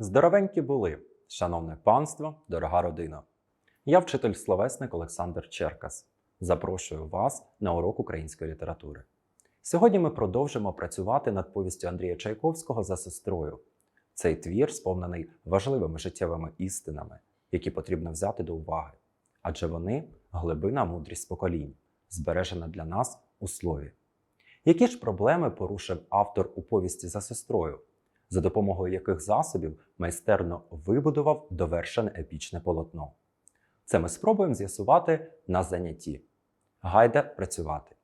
Здоровенькі були, шановне панство, дорога родина. Я вчитель словесник Олександр Черкас. Запрошую вас на урок української літератури. Сьогодні ми продовжимо працювати над повістю Андрія Чайковського за сестрою. Цей твір сповнений важливими життєвими істинами, які потрібно взяти до уваги, адже вони глибина мудрість поколінь, збережена для нас у слові. Які ж проблеми порушив автор у повісті за сестрою, за допомогою яких засобів майстерно вибудував довершене епічне полотно? Це ми спробуємо з'ясувати на занятті. Гайда працювати.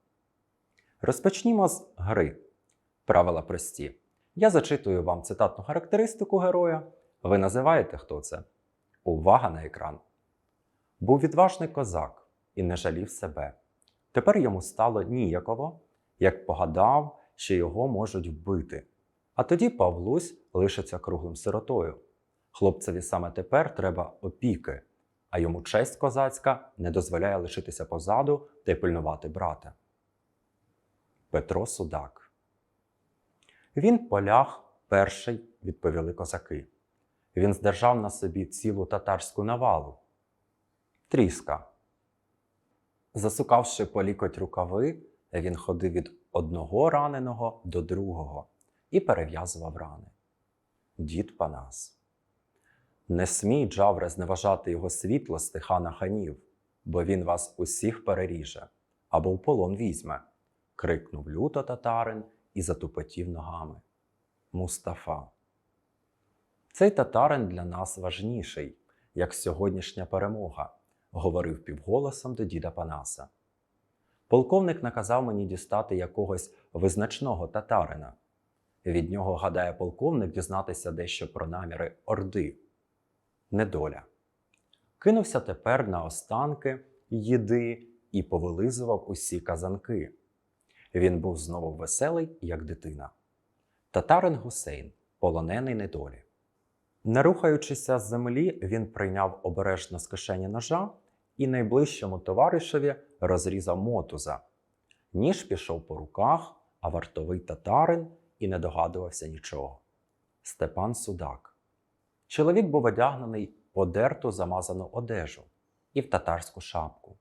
Розпочнімо з гри. Правила прості. Я зачитую вам цитатну характеристику героя. Ви називаєте, хто це? Увага на екран. Був відважний козак і не жалів себе. Тепер йому стало ніяково, як погадав, що його можуть вбити. А тоді Павлусь лишиться круглим сиротою. Хлопцеві саме тепер треба опіки, а йому честь козацька не дозволяє лишитися позаду та й пильнувати брата. Петро Судак. Він поляг перший, відповіли козаки. Він здержав на собі цілу татарську навалу. Тріска. Засукавши по лікоть рукави, він ходив від одного раненого до другого і перев'язував рани. Дід Панас. Не смій, Джавре, зневажати його світлости хана ханів, бо він вас усіх переріже або в полон візьме. крикнув люто татарин і затупотів ногами. Мустафа. Цей татарин для нас важніший, як сьогоднішня перемога, говорив півголосом до діда Панаса. Полковник наказав мені дістати якогось визначного татарина. Від нього гадає полковник дізнатися дещо про наміри Орди. Недоля. Кинувся тепер на останки їди і повилизував усі казанки. Він був знову веселий, як дитина. Татарин Гусейн, полонений недолі. Не рухаючися з землі, він прийняв обережно з кишені ножа і найближчому товаришеві розрізав мотуза. Ніж пішов по руках, а вартовий татарин і не догадувався нічого. Степан Судак. Чоловік був одягнений в одерту замазану одежу і в татарську шапку.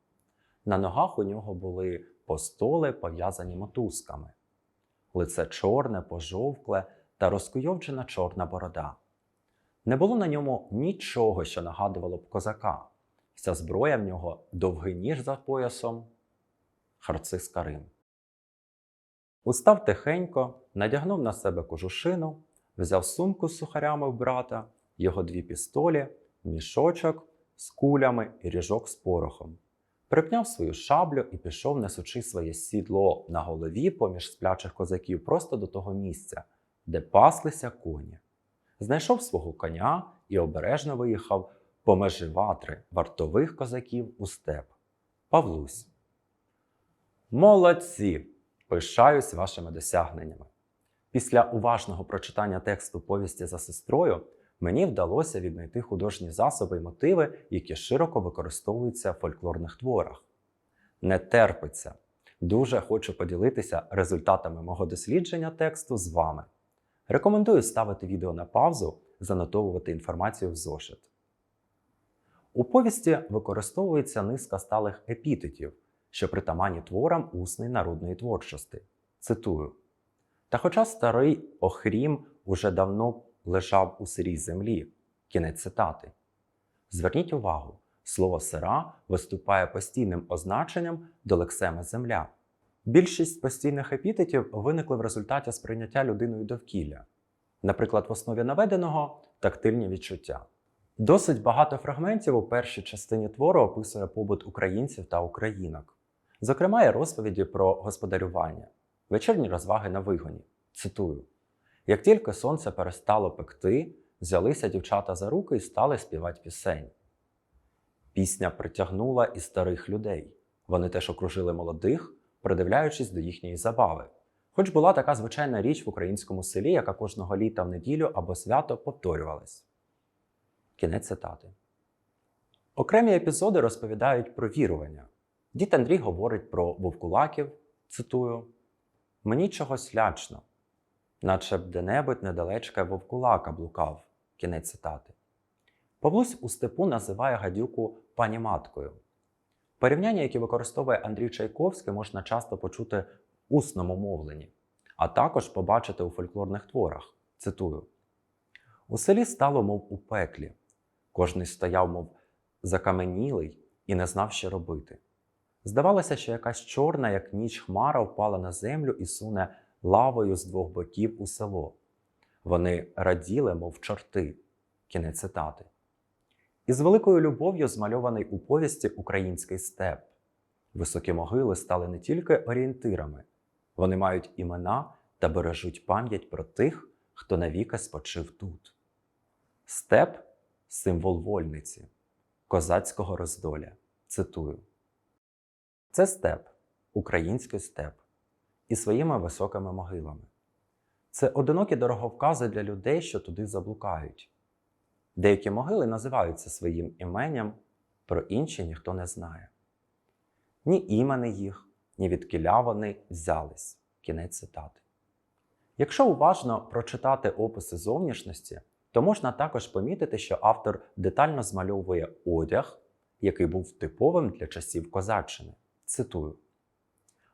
На ногах у нього були постоли, пов'язані мотузками. Лице чорне, пожовкле та розкуйовджена чорна борода. Не було на ньому нічого, що нагадувало б козака. Вся зброя в нього довгий ніж за поясом, харцис Карим. Устав тихенько, надягнув на себе кожушину, взяв сумку з сухарями в брата, його дві пістолі, мішочок з кулями і ріжок з порохом. Припняв свою шаблю і пішов, несучи своє сідло на голові поміж сплячих козаків просто до того місця, де паслися коні. Знайшов свого коня і обережно виїхав по межі ватри вартових козаків у степ. Павлусь. Молодці! Пишаюсь вашими досягненнями. Після уважного прочитання тексту повісті за сестрою мені вдалося віднайти художні засоби і мотиви, які широко використовуються в фольклорних творах. Не терпиться. Дуже хочу поділитися результатами мого дослідження тексту з вами. Рекомендую ставити відео на паузу, занотовувати інформацію в зошит. У повісті використовується низка сталих епітетів, що притаманні творам усної народної творчості. Цитую: Та хоча старий Охрім уже давно лежав у сирій землі. Кінець цитати. Зверніть увагу, слово сира виступає постійним означенням до лексеми земля. Більшість постійних епітетів виникли в результаті сприйняття людиною довкілля, наприклад, в основі наведеного тактильні відчуття. Досить багато фрагментів у першій частині твору описує побут українців та українок. Зокрема, є розповіді про господарювання, вечірні розваги на вигоні. Цитую: як тільки сонце перестало пекти, взялися дівчата за руки і стали співати пісень. Пісня притягнула і старих людей. Вони теж окружили молодих, придивляючись до їхньої забави. Хоч була така звичайна річ в українському селі, яка кожного літа в неділю або свято повторювалась. Кінець цитати. Окремі епізоди розповідають про вірування. Дід Андрій говорить про вовкулаків, цитую: Мені чогось лячно, наче б де-небудь недалечка вовкулака блукав, Кінець цитати. Павлусь у степу називає гадюку пані маткою. Порівняння, які використовує Андрій Чайковський, можна часто почути в усному мовленні, а також побачити у фольклорних творах. Цитую: У селі стало, мов у пеклі. Кожний стояв, мов закаменілий, і не знав, що робити. Здавалося, що якась чорна, як ніч хмара, впала на землю і суне лавою з двох боків у село. Вони раділи, мов чорти. Кінець цитати. Із великою любов'ю змальований у повісті Український степ. Високі могили стали не тільки орієнтирами, вони мають імена та бережуть пам'ять про тих, хто навіки спочив тут. Степ символ вольниці, козацького роздоля. Цитую. Це степ, український степ, і своїми високими могилами. Це одинокі дороговкази для людей, що туди заблукають. Деякі могили називаються своїм іменням, про інші ніхто не знає. Ні імени їх, ні відкіля вони взялись. Кінець цитати. Якщо уважно прочитати описи зовнішності, то можна також помітити, що автор детально змальовує одяг, який був типовим для часів козаччини. Цитую: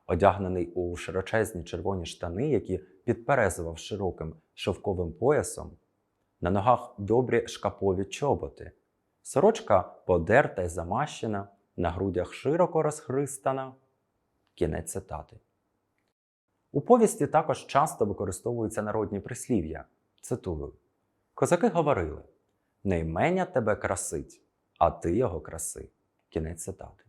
одягнений у широчезні червоні штани, які підперезував широким шовковим поясом, на ногах добрі шкапові чоботи, сорочка подерта й замащена, на грудях широко розхристана. Кінець цитати. У повісті також часто використовуються народні прислів'я. Цитую: Козаки говорили: не тебе красить, а ти його краси. Кінець цитати.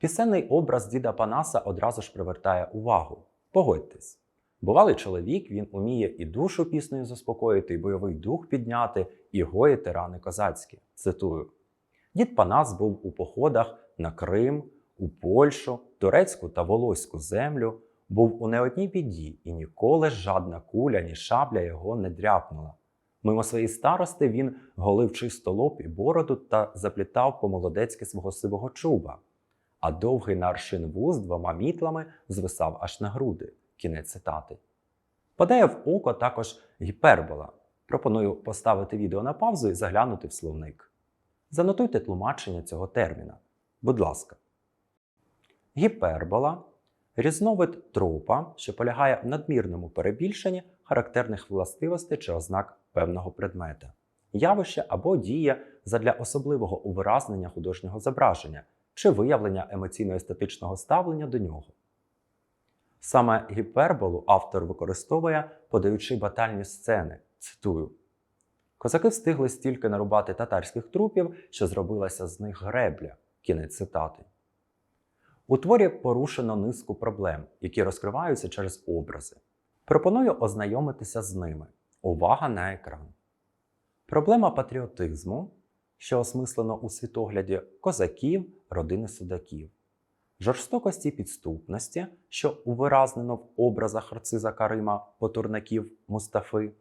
Пісенний образ діда Панаса одразу ж привертає увагу. Погодьтесь, бувалий чоловік, він уміє і душу піснею заспокоїти, і бойовий дух підняти, і гоїти рани козацькі. Цитую: Дід Панас був у походах на Крим, у Польщу, турецьку та волоську землю, був у не одній біді, і ніколи жадна куля, ні шабля його не дряпнула. Мимо своєї старости він голив чисто лоб і бороду та заплітав по-молодецьки свого сивого чуба, а довгий наршин вуз двома мітлами звисав аж на груди. Кінець цитати. Падає в око також гіпербола. Пропоную поставити відео на паузу і заглянути в словник. Занотуйте тлумачення цього терміна. Будь ласка. Гіпербола різновид тропа, що полягає в надмірному перебільшенні характерних властивостей чи ознак певного предмета, явище або дія задля особливого увиразнення художнього зображення чи виявлення емоційно-естетичного ставлення до нього. Саме гіперболу автор використовує, подаючи батальні сцени. Цитую: Козаки встигли стільки нарубати татарських трупів, що зробилася з них гребля. Кінець цитати. У творі порушено низку проблем, які розкриваються через образи. Пропоную ознайомитися з ними. Увага на екран. Проблема патріотизму, що осмислено у світогляді козаків, родини судаків, жорстокості підступності, що увиразнено в образах Арциза Карима, потурнаків Мустафи,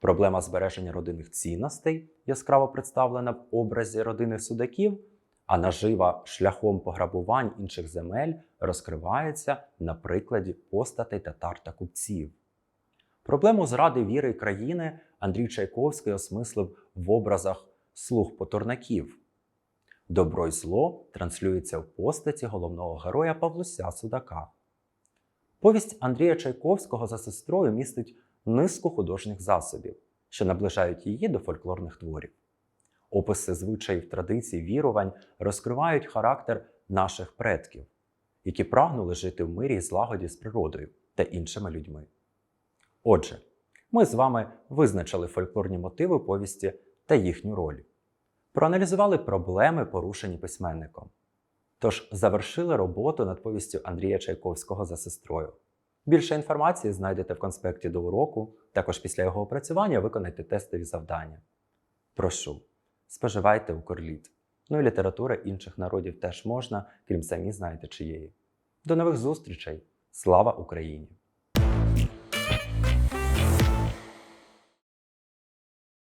проблема збереження родинних цінностей, яскраво представлена в образі родини судаків, а нажива шляхом пограбувань інших земель розкривається на прикладі постатей татар та купців. Проблему зради віри країни Андрій Чайковський осмислив в образах слуг потурнаків. Добро й зло транслюється в постаті головного героя Павлуся Судака. Повість Андрія Чайковського за сестрою містить низку художніх засобів, що наближають її до фольклорних творів. Описи звичаїв традицій, вірувань розкривають характер наших предків, які прагнули жити в мирі і злагоді з природою та іншими людьми. Отже, ми з вами визначили фольклорні мотиви повісті та їхню роль, проаналізували проблеми, порушені письменником. Тож завершили роботу над повістю Андрія Чайковського за сестрою. Більше інформації знайдете в конспекті до уроку, також після його опрацювання виконайте тестові завдання. Прошу, споживайте укрліт. Ну і література інших народів теж можна, крім самі знаєте чиєї. До нових зустрічей! Слава Україні!